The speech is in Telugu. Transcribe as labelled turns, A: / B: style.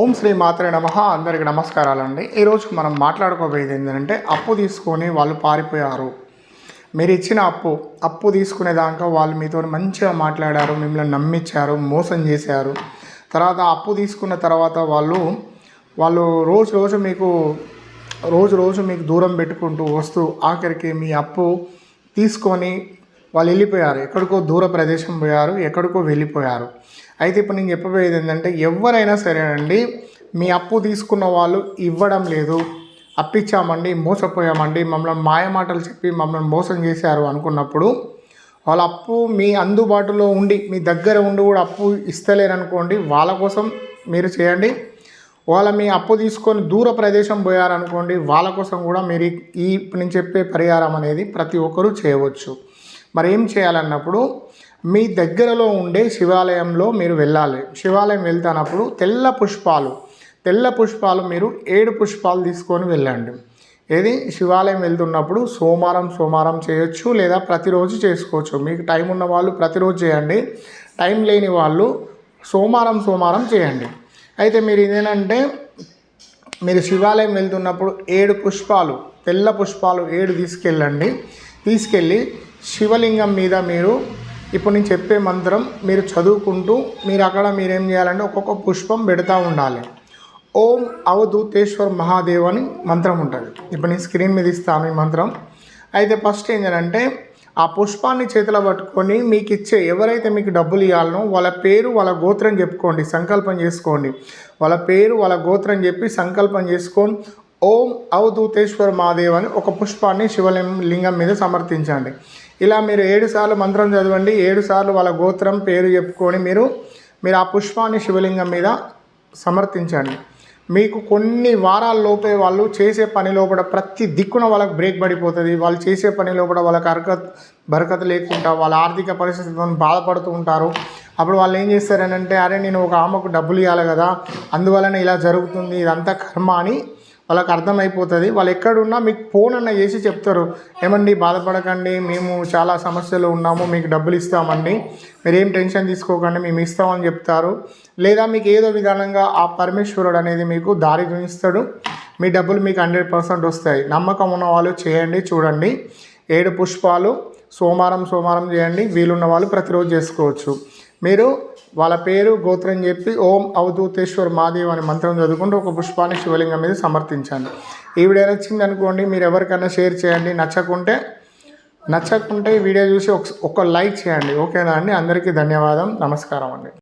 A: ఓం శ్రీ మాత్రే నమ. అందరికి నమస్కారాలండి. ఈరోజు మనం మాట్లాడుకోబోయేది ఏంటంటే అప్పు తీసుకొని వాళ్ళు పారిపోయారు. మీరు ఇచ్చిన అప్పు అప్పు తీసుకునే దాకా వాళ్ళు మీతో మంచిగా మాట్లాడారు మిమ్మల్ని నమ్మించారు మోసం చేశారు. తర్వాత అప్పు తీసుకున్న తర్వాత వాళ్ళు వాళ్ళు రోజు రోజు మీకు రోజు రోజు మీకు దూరం పెట్టుకుంటూ వస్తూ ఆఖరికి మీ అప్పు తీసుకొని వాళ్ళు వెళ్ళిపోయారు. ఎక్కడికో దూర ప్రదేశం పోయారు ఎక్కడికో వెళ్ళిపోయారు. అయితే ఇప్పుడు నేను చెప్పబోయేది ఏంటంటే ఎవరైనా సరేనండి మీ అప్పు తీసుకున్న వాళ్ళు ఇవ్వడం లేదు. అప్పిచ్చామండి మోసపోయామండి మమ్మల్ని మాయమాటలు చెప్పి మమ్మల్ని మోసం చేశారు అనుకున్నప్పుడు వాళ్ళ అప్పు మీ అందుబాటులో ఉండి మీ దగ్గర ఉండి కూడా అప్పు ఇస్తలేరనుకోండి వాళ్ళ కోసం మీరు చేయండి. వాళ్ళ మీ అప్పు తీసుకొని దూర ప్రదేశం పోయారనుకోండి వాళ్ళ కోసం కూడా మీరు ఈ నేను చెప్పే పరిహారం అనేది ప్రతి ఒక్కరూ చేయవచ్చు. మరి ఏం చేయాలన్నప్పుడు మీ దగ్గరలో ఉండే శివాలయంలో మీరు వెళ్ళాలి. శివాలయం వెళ్తానప్పుడు తెల్ల పుష్పాలు తెల్ల పుష్పాలు మీరు ఏడు పుష్పాలు తీసుకొని వెళ్ళండి. ఏది? శివాలయం వెళ్తున్నప్పుడు సోమవారం సోమవారం చేయొచ్చు లేదా ప్రతిరోజు చేసుకోవచ్చు. మీకు టైం ఉన్న వాళ్ళు ప్రతిరోజు చేయండి. టైం లేని వాళ్ళు సోమవారం సోమవారం చేయండి. అయితే మీరు ఇదేనంటే మీరు శివాలయం వెళ్తున్నప్పుడు ఏడు పుష్పాలు తెల్ల పుష్పాలు ఏడు తీసుకెళ్ళండి. తీసుకెళ్ళి శివలింగం మీద మీరు ఇప్పుడు నేను చెప్పే మంత్రం మీరు చదువుకుంటూ మీరు అక్కడ మీరేం చేయాలంటే ఒక్కొక్క పుష్పం పెడతా ఉండాలి. ఓం అవధూతేశ్వర్ మహాదేవ్ అని మంత్రం ఉంటుంది. ఇప్పుడు నేను స్క్రీన్ మీద ఇస్తాను ఈ మంత్రం. అయితే ఫస్ట్ ఏంటంటే ఆ పుష్పాన్ని చేతిలో పట్టుకొని మీకు ఇచ్చే ఎవరైతే మీకు డబ్బులు ఇవ్వాలనో వాళ్ళ పేరు వాళ్ళ గోత్రం చెప్పుకోండి సంకల్పం చేసుకోండి. వాళ్ళ పేరు వాళ్ళ గోత్రం చెప్పి సంకల్పం చేసుకొని ఓం అవధూతేశ్వర మహాదేవ్ అని ఒక పుష్పాన్ని శివలింగం మీద సమర్పించండి. ఇలా మీరు ఏడు సార్లు మంత్రం చదవండి ఏడు సార్లు వాళ్ళ గోత్రం పేరు చెప్పుకొని మీరు మీరు ఆ పుష్పాన్ని శివలింగం మీద సమర్థించండి మీకు కొన్ని వారాల లోపే వాళ్ళు చేసే పని లోపల ప్రతి దిక్కున వాళ్ళకి బ్రేక్ పడిపోతుంది. వాళ్ళు చేసే పని లోపల వాళ్ళకి అరకత్ బరకత లేకుండా వాళ్ళ ఆర్థిక పరిస్థితితో బాధపడుతూ ఉంటారు. అప్పుడు వాళ్ళు ఏం చేస్తారనంటే అరే నేను ఒక ఆమెకు డబ్బులు ఇవ్వాలి కదా అందువలన ఇలా జరుగుతుంది ఇదంతా కర్మ అని వాళ్ళకి అర్థమైపోతుంది. వాళ్ళు ఎక్కడున్నా మీకు ఫోన్ అన్న చేసి చెప్తారు. ఏమండి బాధపడకండి మేము చాలా సమస్యలు ఉన్నాము మీకు డబ్బులు ఇస్తామండి. మీరు ఏం టెన్షన్ తీసుకోకండి మేము ఇస్తామని చెప్తారు. లేదా మీకు ఏదో విధానంగా ఆ పరమేశ్వరుడు అనేది మీకు దారి చూపిస్తాడు. మీ డబ్బులు మీకు హండ్రెడ్ పర్సెంట్ వస్తాయి. నమ్మకం ఉన్న వాళ్ళు చేయండి చూడండి. ఏడు పుష్పాలు సోమవారం సోమవారం చేయండి. వీలున్న వాళ్ళు ప్రతిరోజు చేసుకోవచ్చు. మీరు వాళ్ళ పేరు గోత్రం చెప్పి ఓం అవధూతేశ్వర్ మాదేవ్ అనే మంత్రం చదువుకుంటూ ఒక పుష్పాన్ని శివలింగం మీద సమర్థించండి ఈ వీడియో నచ్చింది అనుకోండి మీరు ఎవరికైనా షేర్ చేయండి. నచ్చకుంటే నచ్చకుంటే ఈ వీడియో చూసి ఒక లైక్ చేయండి. ఓకేనా అండి? అందరికీ ధన్యవాదం. నమస్కారం అండి.